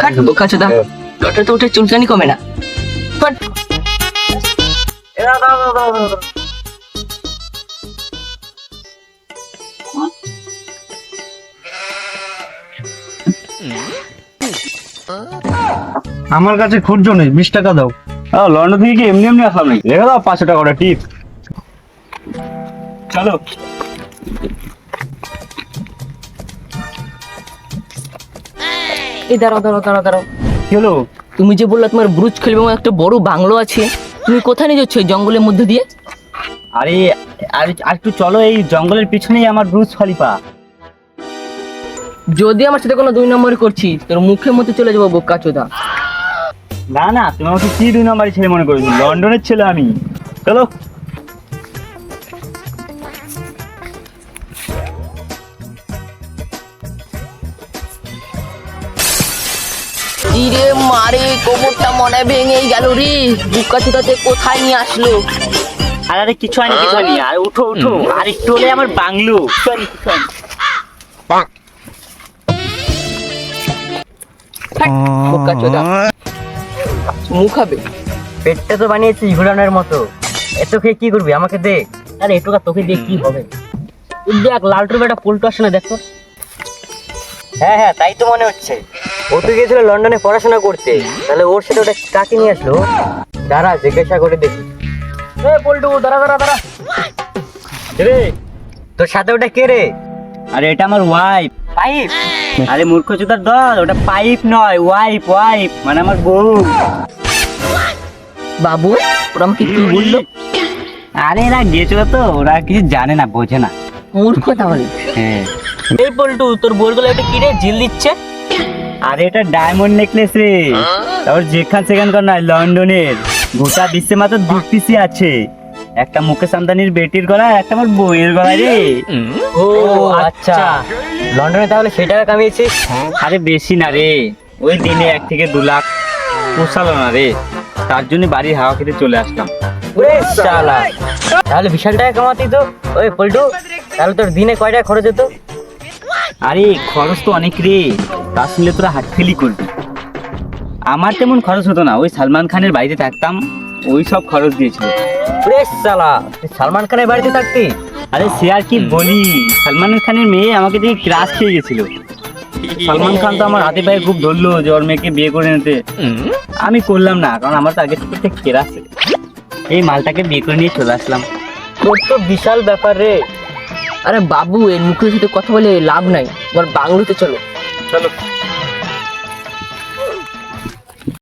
কাট বোকা চোদা তো উঠে চুলকানি কমে না। আমার কাছে খুঁজছো নেই বিশ টাকা দাও। লন্ডন থেকে কি এমনি এমনি আসলাম নাকি? রেখে দাও পাঁচশো টাকা ওটা টিপ। চলো। এই দাঁড়াও দাঁড়াও দাঁড়াও দাঁড়াও। হলো? তুমি যে বললে তোমার ব্রুজ খেলবে এবং একটা বড় বাংলো আছে তুমি কোথায় নিয়ে যাচ্ছ এই জঙ্গলের মধ্যে দিয়ে? আরে আর আর একটু চলো এই জঙ্গলের পিছনেই আমার ব্রুজ খলিফা। যদি আমার সাথে কোনো দুই নম্বর করছি তোর মুখের মধ্যে চলে যাব বোকা চোদা। না না তুমি আমাকে কি দুই নম্বরের ছেলে মনে করেছ? লন্ডনের ছেলে আমি। চলো। ইরে মারে কোমরটা মনে ভেঙে গেল রে। বোকা কোথায় নিয়ে আসলো? আর আরে কিছু হয়নি কিছু হয়নি। আর উঠো উঠো। আর একটু হলে আমার বাংলো। কিছু হয়নি, কিছু হয়নি। হাট, বোকা চোদা। মুখ হবে। পেটটা তো বানিয়েছি ঘুরানোর মতো। এত খেয়ে কি করবি? আমাকে দে। আরে এটুকা তোকে দিয়ে কি হবে? দেখ লালটুর বেটা পল্টু আসে না দেখো হ্যাঁ হ্যাঁ তাই তো মনে হচ্ছে। ও তো গিয়েছিল লন্ডনে পড়াশোনা করতে। তাহলে ওর সাথে ওটা কাকে নিয়ে আসলো? দাঁড়া জিজ্ঞাসা করে দেখি। এ পল্টু দাঁড়া দাঁড়া দাঁড়া। রে? তোর সাথে ওটা কে রে? আরে এটা আমার ওয়াইফ পাইপ? আরে মূর্খ চোদার দল ওটা পাইপ নয় ওয়াইফ ওয়াইফ মানে আমার বউ। বাবু ওরা আমাকে কি বলল? আরে এরা গিয়েছিল তো ওরা কিছু জানে না বোঝে না। মূর্খ তাহলে। হ্যাঁ। এই পল্টু তোর বোরগুলো এটা কি রে? জিল দিচ্ছে? আরে এটা ডায়মন্ড নেকলেস রে। তারপর যেখান সেখানকার নয় লন্ডনের। গোটা বিশ্বে মাত্র দু পিসি আছে। একটা মুকেশ আম্বানির বেটির গলা একটা আমার বইয়ের গলা রে। ও আচ্ছা। লন্ডনে তাহলে সেই টাকা কামিয়েছিস? আরে বেশি না রে। ওই দিনে এক থেকে দু লাখ পোষালো না রে। তার জন্য বাড়ির হাওয়া খেতে চলে আসলাম। তাহলে বিশাল টাকা কামাতি তো। ওই পল্টু তাহলে তোর দিনে কয় টাকা খরচ হতো? আরে খরচ তো অনেক রে। তা শুনলে তোরা হাত ফেলি করবি। আমার তেমন খরচ হতো না ওই সালমান খানের বাড়িতে থাকতাম ওই সব খরচ দিয়েছিল। শালা সালমান খানের বাড়িতে থাকতি? আরে সে আর কি বলি সালমান খানের মেয়ে আমাকে দেখে ক্রাশ খেয়ে গেছিল। সালমান খান তো আমার হাতে পায়ে খুব ধরলো যে ওর মেয়েকে বিয়ে করে নিতে। আমি করলাম না কারণ আমার তো আগে থেকে কেরাস এই মালটাকে বিয়ে করে নিয়ে চলে আসলাম। তোর তো বিশাল ব্যাপার রে। আরে বাবু এর মুখের সাথে কথা বলে লাভ নাই। আমার বাংলোতে চলো। চলো।